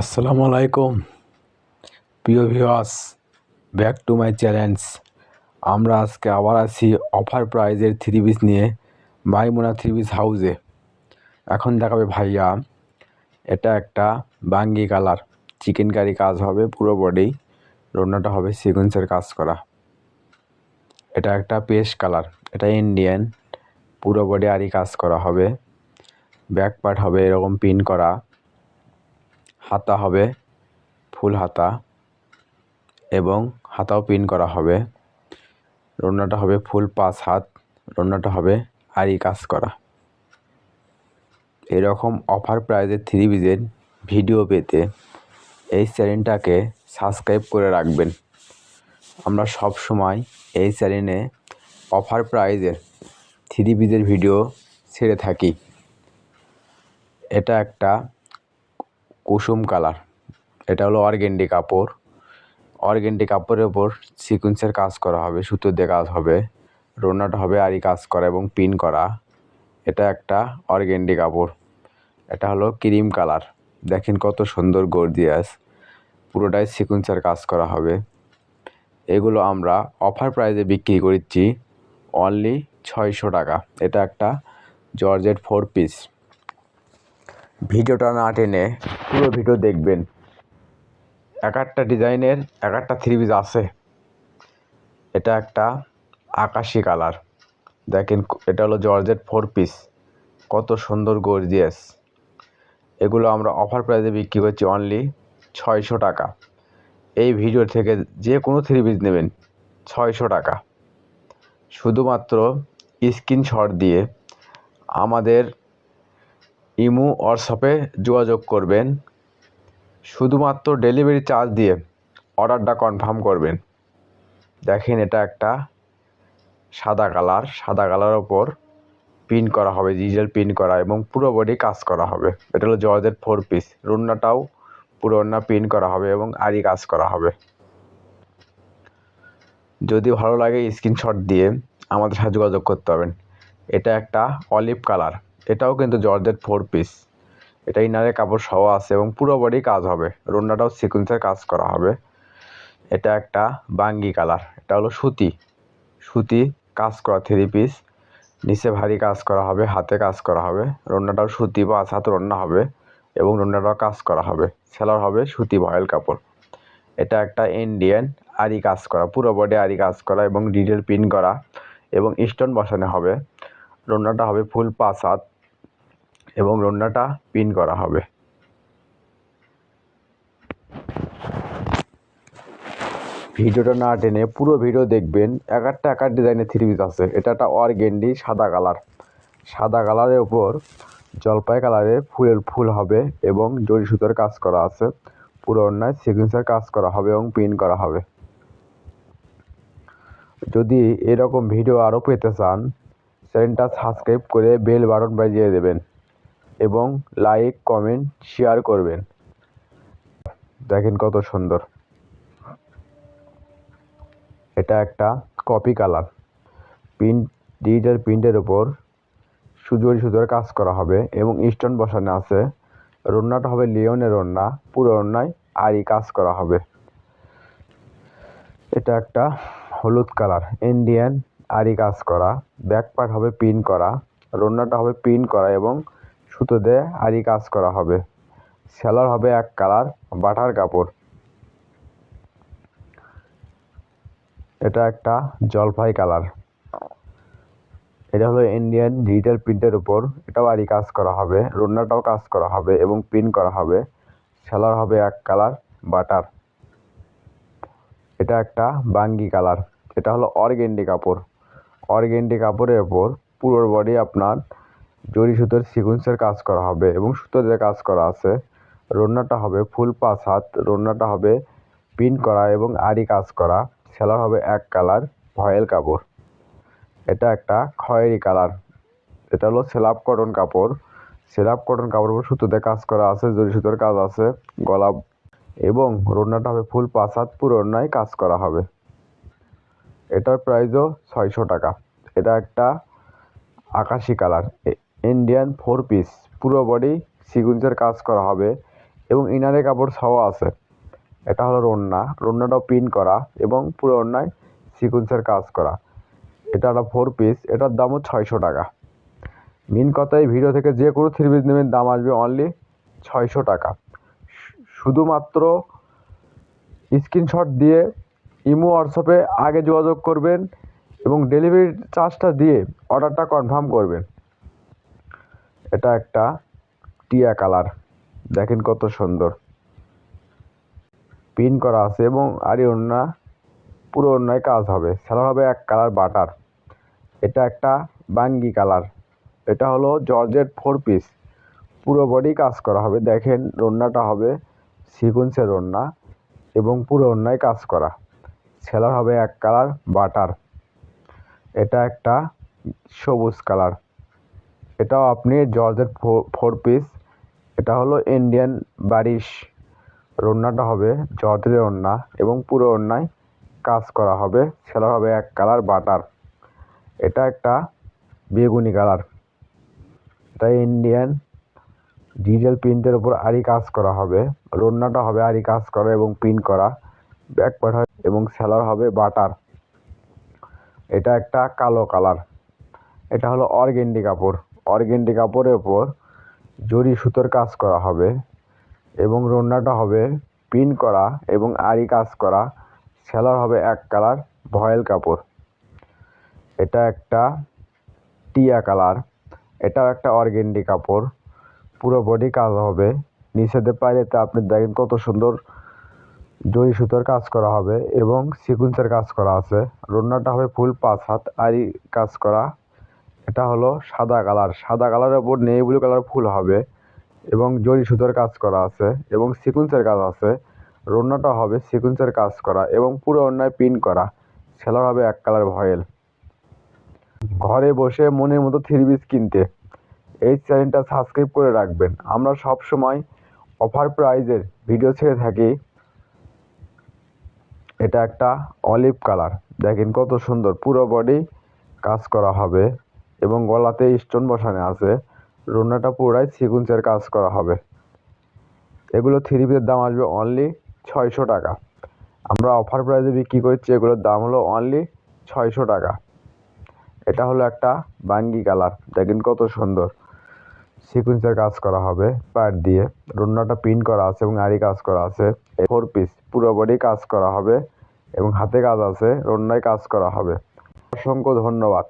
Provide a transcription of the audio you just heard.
আসসালামু আলাইকুম। প্রিয় viewers back to my challenge আমরা আজকে আবার আছি অফার প্রাইজের থ্রি পিস নিয়ে মাইমোনা থ্রি পিস হাউসে এখন দেখাবে ভাইয়া, এটা একটা বাঙ্গি কালার চিকেন কারি কাজ হবে পুরো বডি রান্নাটা হবে সিকোয়েন্সের কাজ করা। এটা একটা পেস্ট কালার এটা ইন্ডিয়ান পুরো বডি আরই কাজ করা হবে। ব্যাক পার্ট হবে এরকম পিন করা। হাতা হবে, ফুল হাতা এবং হাতাও পিন করা হবে। রোনাটা হবে ফুল পাঁচ হাত রোনাটা হবে আরি কাজ করা। এরকম অফার প্রাইজের থ্রি পিসের ভিডিও পেতে এই চ্যানেলটাকে সাবস্ক্রাইব করে রাখবেন। আমরা সব সময় এই চ্যানেলে অফার প্রাইজের থ্রি পিসের ভিডিও ছেড়ে থাকি। এটা একটা কুসুম কালার। এটা হলো অর্গেন্ডি কাপড়। অর্গেন্ডি কাপড়ের ওপর সিকুয়েন্সের কাজ করা হবে, সুতো দিয়ে কাজ হবে, রোনাটা হবে আরি কাজ করা এবং পিন করা। এটা একটা অর্গেন্ডি কাপড়। এটা হলো ক্রিম কালার। দেখেন কত সুন্দর গর্জিয়াস। পুরোটাই সিকুয়েন্সের কাজ করা হবে। এগুলো আমরা অফার প্রাইসে বিক্রি করছি অনলি ছয়শো টাকা। এটা একটা জর্জেট ফোর পিস। ভিডিওটা না টেনে পুরো ভিডিও দেখবেন। এক একটা ডিজাইনের, এক একটা থ্রি পিস আছে। এটা একটা আকাশি কালার। দেখেন, এটা হলো জর্জেট ফোর পিস কত সুন্দর গর্জিয়াস এগুলো আমরা অফার প্রাইসে বিক্রি করছি অনলি ছয়শো টাকা। এই ভিডিও থেকে যে কোনো থ্রি পিস নেবেন, ছয়শো টাকা। শুধুমাত্র স্ক্রিনশট দিয়ে আমাদের ইমো হোয়াটসঅ্যাপে যোগাযোগ করবেন। শুধুমাত্র ডেলিভারি চার্জ দিয়ে অর্ডারটা কনফার্ম করবেন। দেখেন এটা একটা সাদা কালার সাদা কালার ওপর পিন করা হবে, ডিজিটাল পিন করা এবং পুরো বডি কাজ করা হবে। এটা হলো জর্জের ফোর পিস। রুন্নাটাও পুরো অন্য পিন করা হবে এবং আরই কাজ করা হবে। যদি ভালো লাগে স্ক্রিনশট দিয়ে আমাদের সাথে যোগাযোগ করতে হবেন এটা একটা অলিভ কালার। এটাও কিন্তু জর্জেট ফোর পিস। এটা ইনারে কাপড় সহ আছে এবং পুরো বডি কাজ হবে। রোনাটাও সিকুয়েন্সের কাজ করা হবে। এটা একটা বাঙ্গি কালার। এটা হলো সুতি। সুতি কাজ করা থ্রি পিস। নিচে ভারী কাজ করা হবে, হাতে কাজ করা হবে। রোনাটাও সুতি বা হাত রন্না হবে এবং রোনাটাও কাজ করা হবে। সেলার হবে সুতি ভয়েল কাপড়। এটা একটা ইন্ডিয়ান আরি কাজ করা, পুরো বডি আরি কাজ করা এবং ডিটেল পিন করা এবং স্টোন বসানো হবে। রোনাটা হবে ফুল পাঁচ হাত। এবং রন্নাটা পিন করা হবে। ভিডিওটা না টেনে পুরো ভিডিও দেখবেন। এক একটা এক ডিজাইনের থ্রি পিস আছে। এটা একটা অর্গেন্ডি সাদা কালার সাদা কালারের ওপর জলপাই কালারের ফুলের ফুল হবে এবং জরি সুতোর কাজ করা আছে। পুরো অন্যায় সিকুয়েন্সের কাজ করা হবে এবং পিন করা হবে। যদি এরকম ভিডিও আরও পেতে চান চ্যানেলটা সাবস্ক্রাইব করে বেল বাটন বাজিয়ে দেবেন। এবং লাইক কমেন্ট শেয়ার করবেন। দেখেন কত সুন্দর। এটা একটা কপি কালার প্রিন্ট ডিজিটাল প্রিন্টের ওপর সুজোরি সুতোর কাজ করা হবে এবং স্টোন বসানো আছে। রন্নাটা হবে লিওনের রন্না পুরো রন্নায় আরই কাজ করা হবে। এটা একটা হলুদ কালার ইন্ডিয়ান আরি কাজ করা। ব্যাক পার্ট হবে পিন করা রন্নাটা হবে পিন করা এবং সুতো দিয়ে আরি কাজ করা হবে। সেলার হবে এক কালার বাটার কাপড়। এটা একটা জলপাই কালার। এটা হলো ইন্ডিয়ান ডিজিটাল প্রিন্টের উপর। এটাও আরি কাজ করা হবে। রন্নাটাও কাজ করা হবে এবং প্রিন্ট করা হবে। সেলার হবে এক কালার বাটার। এটা একটা বাঙ্গি কালার। এটা হলো অর্গেন্ডি কাপড়। অর্গেন্ডি কাপড়ের ওপর পুরো বডি আপনার জরি সুতোর সিকুয়েন্সের কাজ করা হবে এবং সুতো দিয়ে কাজ করা আছে। রন্নাটা হবে ফুল পাঁচ হাত, রন্নাটা হবে পিন করা এবং আরি কাজ করা। সেলার হবে এক কালার, ভয়েল কাপড়। এটা একটা খয়েরি কালার। এটা হলো সেলাপ কটন কাপড়। সেলাপ কটন কাপড়ের উপর সুতো দিয়ে কাজ করা আছে, জরি সুতোর কাজ আছে, গলা এবং রন্নাটা হবে ফুল পাঁচ হাত, পুরো অন্যায় কাজ করা হবে। এটার প্রাইসও ছয়শো টাকা। এটা একটা আকাশি কালার। ইন্ডিয়ান ফোর পিস পুরো বডি সিকুয়েন্সের কাজ করা হবে এবং ইনারে কাপড় ছাওয়া আছে। এটা হলো রন্না, রন্নাটাও পিন করা এবং পুরো অন্যায় সিকুয়েন্সের কাজ করা। এটা একটা ফোর পিস এটার দামও ছয়শো টাকা। মিন কথায় ভিডিও থেকে যে কোনো থ্রি পিস নেবেন, দাম আসবে অনলি ছয়শো টাকা। শুধুমাত্র স্ক্রিনশট দিয়ে ইমো, হোয়াটসঅ্যাপে আগে যোগাযোগ করবেন এবং ডেলিভারি চার্জটা দিয়ে অর্ডারটা কনফার্ম করবেন। এটা একটা টিয়া কালার। দেখেন কত সুন্দর। পিন করা আছে এবং আরি ওড়না, পুরো অন্যায় কাজ হবে। সেলার হবে এক কালার বাটার। এটা একটা বাঙ্গি কালার। এটা হলো জর্জেট ফোর পিস পুরো বডি কাজ করা হবে। দেখেন রন্নাটা হবে সিকুন্সের রন্না এবং পুরো অন্যায় কাজ করা। সেলার হবে এক কালার বাটার। এটা একটা সবুজ কালার। এটাও আপনি জর্জেট ফোর পিস। এটা হলো ইন্ডিয়ান বারিশ রন্নাটা হবে জর্জের ওড়না এবং পুরো ওড়নায় কাজ করা হবে। সেলার হবে এক কালার বাটার। এটা একটা বেগুনি কালার। এটা ইন্ডিয়ান ডিজেল প্রিন্টের উপর আরি কাজ করা হবে। রন্নাটা হবে আরি কাজ করা এবং প্রিন্ট করা ব্যাক পার্ট হবে এবং সেলার হবে বাটার। এটা একটা কালো কালার। এটা হলো অর্গেন্ডি কাপড়। অর্গেন্ডি কাপড়ের ওপর জরি সুতোর কাজ করা হবে এবং রন্নাটা হবে পিন করা এবং আরি কাজ করা। সেলার হবে এক কালার ভয়েল কাপড়। এটা একটা টিয়া কালার, এটাও একটা অর্গেন্ডি কাপড়। পুরো বডি কাজ হবে। নিচেতে পাইরেতে আপনি দেখেন কত সুন্দর জরি সুতোর কাজ করা হবে এবং সিকুয়েন্সের কাজ করা আছে। রন্নাটা হবে ফুল পাঁচ হাত আরি কাজ করা। এটা হলো সাদা কালার। সাদা কালারের উপর নেই ব্লু কালার ফুল হবে এবং জরি সুতোর কাজ করা আছে এবং সিকুয়েন্সের কাজ আছে। রন্নাটা হবে সিকুয়েন্সের কাজ করা এবং পুরো অন্যায় পিন করা। সেলার হবে এক কালার ভয়েল। ঘরে বসে মনের মতো থ্রি পিস কিনতে। এই চ্যানেলটা সাবস্ক্রাইব করে রাখবেন। আমরা সব সময় অফার প্রাইজের ভিডিও ছেড়ে থাকি। এটা একটা অলিভ কালার। দেখেন কত সুন্দর পুরো বডি কাজ করা হবে। এবং গলাতে স্টোন বসানো আছে। রুনাটা পুরাই সিকুয়েন্সের কাজ করা হবে। এগুলো থ্রি পিসের দাম আসবে অনলি ছয়শো টাকা। আমরা অফার প্রাইসে বিক্রি করছি, এগুলোর দাম হলো অনলি ছয়শো টাকা। এটা হলো একটা বাঙ্গি কালার। দেখেন কত সুন্দর। সিকুয়েন্সের কাজ করা হবে পায়ের দিয়ে। রুনাটা প্রিন্ট করা আছে এবং আরি কাজ করা আছে। ফোর পিস পুরো বডি কাজ করা হবে এবং হাতে কাজ আছে। রন্নায় কাজ করা হবে। অসংখ্য ধন্যবাদ।